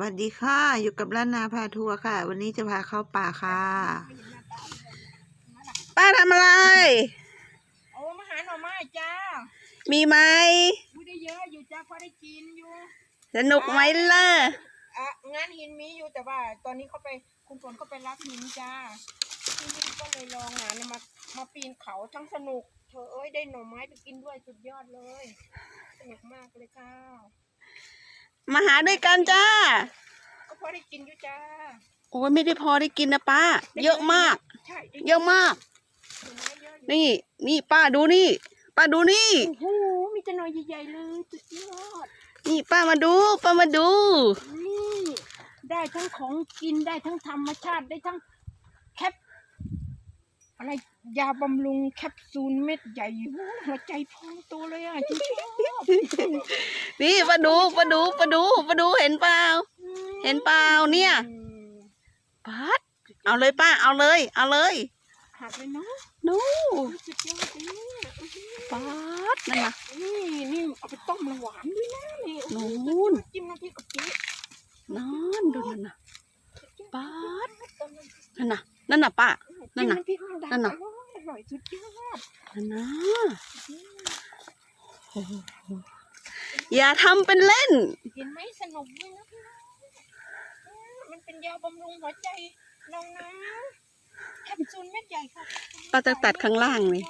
วัสดีค่ะ อยู่กับร้านนาพาทัวร์ค่ะ วันนี้จะพาเข้าป่าค่ะ ป้าทำอะไร โอ้มาหาหน่อไม้จ้ามีไหมไม่ได้เยอะอยู่จ้าพอได้กินอยู่สนุกไหมล่ะอะงานหินมีอยู่แต่ว่า ตอนนี้เขาไปคุณฝนเขาไปรับหินจ้าที่นี่ก็เลยลองงานมามาปีนเขาทั้งสนุกเธอเอ้ยได้หน่อไม้ไปกินด้วยสุดยอดเลยสนุกมากเลยค่ะ มาหาด้วยกันจ้า ก็พอได้กินอยู่จ้า โอ้ยไม่ได้พอได้กินนะป้า เยอะมาก ใช่ได้เยอะมากหน่อไม้เยอะอยู่นี่ นี่ป้าดูนี่ ป้าดูนี่ โอ้โห มีแต่หน่อใหญ่ๆเลยสุดยอด นี่ป้ามาดู ป้ามาดู นี่ ได้ทั้งของกินได้ทั้งธรรมชาติได้ทั้งแคป อะไรยาบำรุงแคปซูลเม็ดใหญ่โอ้หัวใจพองโตเลยอะจริงนี่ป้าดูป้าดูป้าดูป้าดูเห็นเปล่าๆเห็นเปล่าเนี่ยอืมป้าดเอาเลยป้าเอาเลย เอาเลยหักเลยเนาะนูสุดยอดเลยเนี่ยป้าดนั่นนะนี่นี่เอาไปต้มแล้วหวานด้วยนะนี่นู่นจิ้มน้ำพริกกะปินั่นดูนั่นน่ะสุดยอป๊าดต้มน้ำพริกนั่นน่ะนั่นน่ะป้านั่นน่ะ จิ้มำพริกแมงดานั่นน่ะ อร่อยอร่อยสุดยอดนั่นนะโอ้โหอย่าทำเป็นเล่นเห็นไหมสนุกด้วยนะพี่น้องเออมันเป็นยาบำรุงหัวใจเรานะแคปซูลเม็ดใหญ่ค่ะป้าจะตัดข้างล่างนี่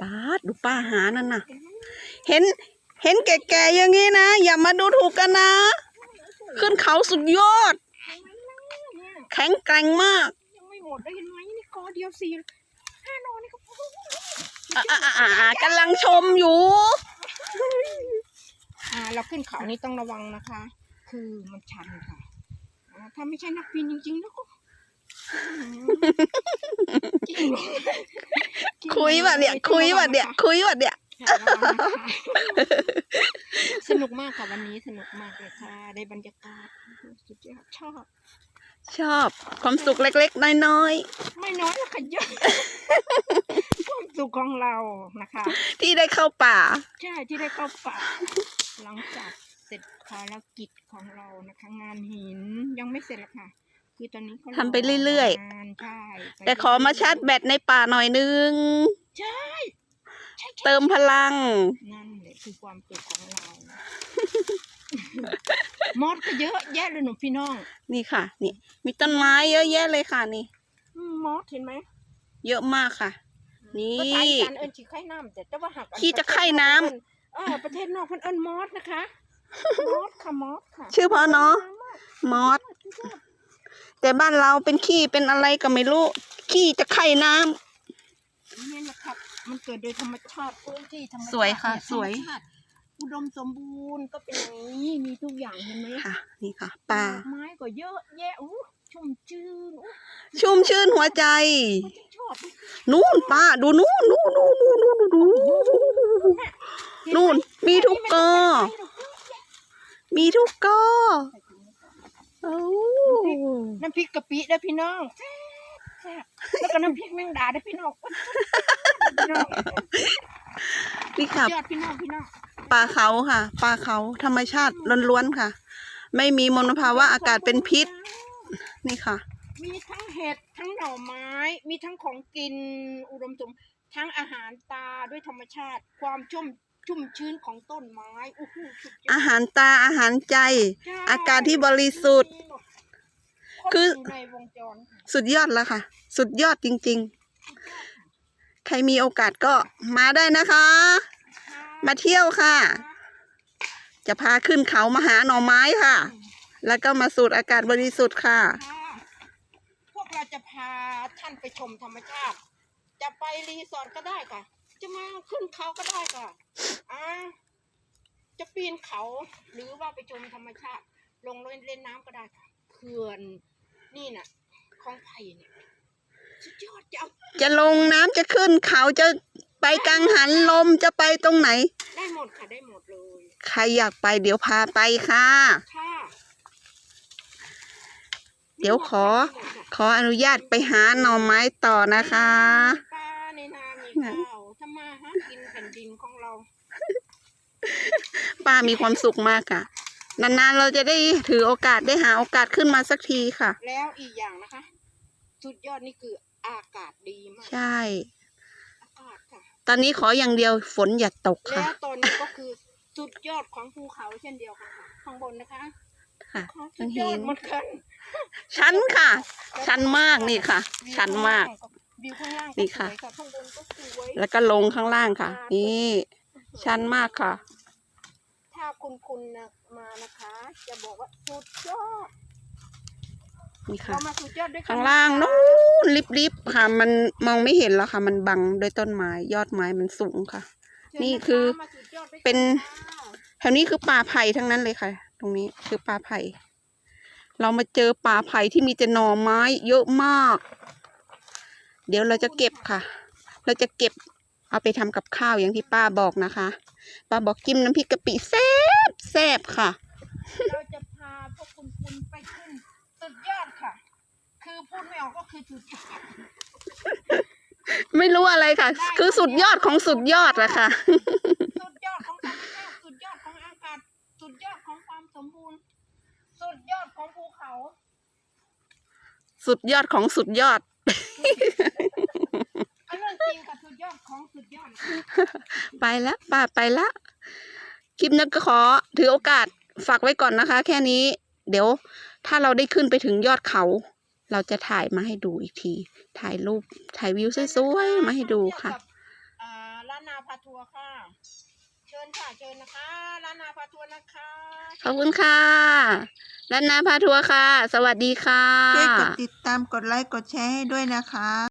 ป้าดดูป้าหานั่นน่ะ เห็น เห็นแก่ๆอย่างนี้นะ อย่ามาดูถูกกันนะ ขึ้นเขาสุดยอด เห็นไหมล่ะเนี่ย แข็งแกร่งมากยังไม่หมดเลยเห็นไหมนี่กอเดียวสี่ห้านอนนี่ก็พออะอะอะอะอะกำลังชมอยู่ อ่า เราขึ้นเขานี่ต้องระวังนะคะ คือมันชันค่ะอ่าถ้าไม่ใช่นักปีนจริงๆแล้วก็จริงเหรอจริงหรอคุยว่ะเนี่ยคุยว่ะเนี่ยคุยว่ะเนี่ยค่ะระวังนะคะสนุกมากค่ะวันนี้สนุกมากเลยค่ะได้บรรยากาศสุดยอดชอบ ชอบความสุขเล็กๆ น้อยไม่น้อยหรอกค่ะเยอะ ความสุขของเรานะคะ ๆ ที่ได้เข้าป่า ใช่ที่ได้เข้าป่าหลังจากเสร็จภารกิจของเรานะคะ งานหินยังไม่เสร็จหรอกค่ะ คือตอนนี้ก็ทำไปเรื่อยๆ งานใช่ไปแต่ขอมาชาร์จแบตในป่าหน่อยนึง ใช่ใช่ใช่เติมพลัง นั่นแหละคือความสุขของเรา มอดก็เยอะแยะเลยหนูพี่น้อง นี่ค่ะ นี่ มีต้นไม้เยอะแยะเลยค่ะนี่อืมมอสเห็นไหม เยอะมากค่ะ นี่ภาษาอีสานเอิญขี้ไข่น้ำแต่แต่ว่าหักอันขี้จะไข่น้ำเออประเทศนอกเพิ่นเอิญมอสนะคะ มอสค่ะมอสค่ะ ชื่อเพราะเนาะ มอส แต่บ้านเราเป็นขี้เป็นอะไรก็ไม่รู้ ขี้จะไข่น้ำนี่นะครับ มันเกิดโดยธรรมชาติพื้นที่ธรรมชาติสวยค่ะเนี่ยสวยธรรมชาติ อุดมสมบูรณ์ก็เป็นอย่างนี้มีทุกอย่างเห็นไหมค่ะ นี่ค่ะป่าดอกไม้ก็เยอะแยะอู้ชุ่มชื่นอู้ชุ่มชื่นหัวใจมันจะชอบนู่นป้าดูนู่นนู่นนู่นนู่นนู่นนู่นเห็ไหมนู่นมีทุกกอไม่ต้องไปหรอกมีทุกกอโอ้น้ำพริกกะปิเด้อพี่น้องแซ่บแซ่บแล้วก็น้ำพริกแมงดาเด้อพี่น้องพี่น้องนี่ค่ะ ยอดพี่น้องพี่น้อง ป่าเขาค่ะป่าเขาธรรมชาติล้วนๆค่ะ ไม่มีมลภาวะอากาศเป็นพิษ นี่ค่ะ มีทั้งเห็ดทั้งหน่อไม้ มีทั้งของกินอุดมสมบูรณ์ทั้งอาหารตาด้วยธรรมชาติ ความชุ่มชุ่มชื้นของต้นไม้อู้หูสุดยออาดหารตาอาหารใจใช่อากาศที่บริสุทธิ์ คือรบยู่ในวงจรค่ะสุดยอดแล้วค่ะ สุดยอดจริง ๆ ใครมีโอกาสก็มาได้นะคะ มาเที่ยวค่ะ จะพาขึ้นเขามาหาหน่อไม้ค่ะ แล้วก็มาสูดอากาศบริสุทธิ์ค่ะค่ะ พวกเราจะพาท่านไปชมธรรมชาติ จะไปรีสอร์ทก็ได้ค่ะ จะมาขึ้นเขาก็ได้ค่ะอ่าจะปีนเขาหรือว่าไปชมธรรมชาติ ลงเล่นเล่นน้ำก็ได้ค่ะเขื่อนนี่น่ะของไผ่เนี่ยสุดยอดจะเอาจะลงน้ำจะขึ้นเขาจะ ไปกังหันลมจะไปตรงไหน ได้หมดค่ะได้หมดเลยใครอยากไปเดี๋ยวพาไปค่ะ ค่ะเดี๋ยวขอได้หมดค่ะขออนุญาตไปหาหน่อไม้ต่อนะคะมีปลาในนามีข้าวทำมาหากินแผ่นดินของเราไปป้ามีความสุขมากค่ะ นานๆเราจะได้ถือโอกาสได้หาโอกาสขึ้นมาสักทีค่ะ แล้วอีกอย่างนะคะ สุดยอดนี่คืออากาศดีมาก ใช่อากาศค่ะ ตอนนี้ขออย่างเดียวฝนอย่าตกแล้ค่ะวตอนนี้ก็คือสุดยอดของภูเขาเช่นเดียวกันค่ะข้างบนนะคะค่ะเขาต้สุองดเห็ยอดนเหมือนกันชันค่ะ ชันมากนี่ค่ะ ชันมาก วิวข้างล่างนี่ก็สค่ะวยข้างบนก็สวยแล้วก็ลงข้างล่างค่ะ นี่ชันมากค่ะ ถ้าคุณคุณนะมานะคะ จะบอกว่าสุดยอด นี่ค่ะเรามาสุดยอดด้วยกันข้างล่างนู้นลิบๆค่ะ มันมองไม่เห็นแล้วค่ะ มันบังด้วยต้นไม้ยอดไม้มันสูงค่ะเชิญนี่ะะคือมาสุดยอดด้วยกัเป็นค่ะแถวนี้คือป่าไผ่ทั้งนั้นเลยค่ะ ตรงนี้คือป่าไผ่เรามาเจอป่าไผ่ที่มีแต่หน่อไม้เยอะมาก เดี๋ยวเราจะเก็บค่ะ เราจะเก็บเอาไปทำกับข้าวอย่างที่ป้าบอกนะคะ ป้าบอกจิ้มน้ำพริกกะปิแซ่บแซ่บค่ะ เราจะพาพวกคุณคุณไปขึ้น สุดยอดค่ะ คือพูดไม่ออกก็คือสุดยอดไม่รู้อะไรค่ะ คือสุดยอดของสุดยอดอะค่ะ สุดยอดของธรรมชาติสุดยอดของอากาศ สุดยอดของความสมบูรณ์ สุดยอดของภูเขา สุดยอดของสุดยอด อันเรื่องจริงกับสุดยอดของสุดยอดไปแล้วป้าไปละคลิปนี้ก็ขอถือโอกาสฝากไว้ก่อนนะคะ แค่นี้ เดี๋ยว ถ้าเราได้ขึ้นไปถึงยอดเขา เราจะถ่ายมาให้ดูอีกที ถ่ายรูป ถ่ายวิวสวยๆ มาให้ดูค่ะเทียบกับอ่าร้านนาพาทัวร์ค่ะ เชิญค่ะ เชิญนะคะ ร้านนาพาทัวร์นะคะ ขอบคุณค่ะและนาพาทัวร์ค่ะ สวัสดีค่ะ ช่วยกดติดตาม กดไลค์ กดแชร์ให้ด้วยนะคะ